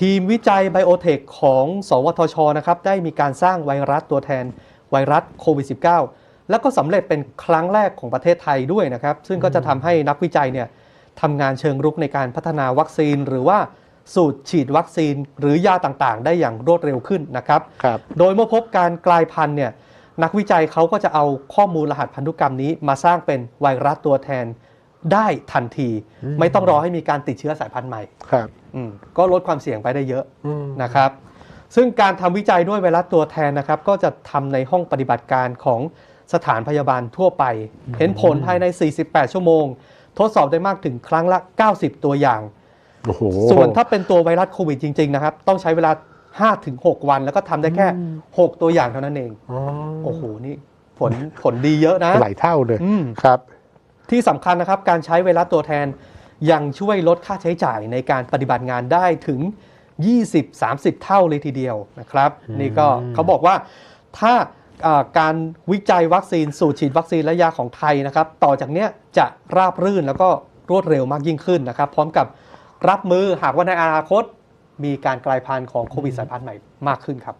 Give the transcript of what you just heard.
ทีมวิจัยไบโอเทคของสวทชนะครับได้มีการสร้างไวรัสตัวแทนไวรัสโควิด -19 แล้วก็สำเร็จเป็นครั้งแรกของประเทศไทยด้วยนะครับ ซึ่งก็จะทำให้นักวิจัยเนี่ยทำงานเชิงรุกในการพัฒนาวัคซีน หรือว่าสูตรฉีดวัคซีน หรือยาต่างๆ ได้อย่างรวดเร็วขึ้นนะครับครับโดยเมื่อพบการกลายพันธุ์เนี่ยนักวิจัยเขาก็จะเอาข้อมูลรหัสพันธุกรรมนี้ มาสร้างเป็นไวรัสตัวแทนได้ทันทีอืมไม่ต้องรอให้มีการติดเชื้อสายพันธุ์ใหม่ครับอืม ก็ลดความเสี่ยงไปได้เยอะอืมนะครับ ซึ่งการทำวิจัยด้วยไวรัสตัวแทนนะครับ ก็จะทำในห้องปฏิบัติการของสถานพยาบาลทั่วไป เห็นผลภายใน 48 ชั่วโมง ทดสอบได้มากถึงครั้งละ 90 ตัวอย่างโอ้โหส่วนถ้าเป็นตัวไวรัสโควิดจริง ๆ นะครับ ต้องใช้เวลา5-6วัน แล้วก็ทำได้แค่อืม6ตัวอย่างเท่านั้นเองอ๋อโอ้โหนี่ผลผลดีเยอะนะหลายเท่าเลยอืมครับ ที่สำคัญนะครับการใช้ไวรัสตัวแทน ยังช่วยลดค่าใช้จ่ายในการปฏิบัติงานได้ถึง 20-30 เท่าเลยทีเดียวนะครับอืมนี่ก็เขาบอกว่าถ้าอ่าการวิจัยวัคซีน สูตรฉีดวัคซีนและยาของไทยนะครับ ต่อจากเนี้ยจะราบรื่นแล้วก็รวดเร็วมากยิ่งขึ้นนะครับ พร้อมกับรับมือหากว่าในอนาคตมีการกลายพันธุ์ของโควิดสายพันธุ์ใหม่มากขึ้นครับ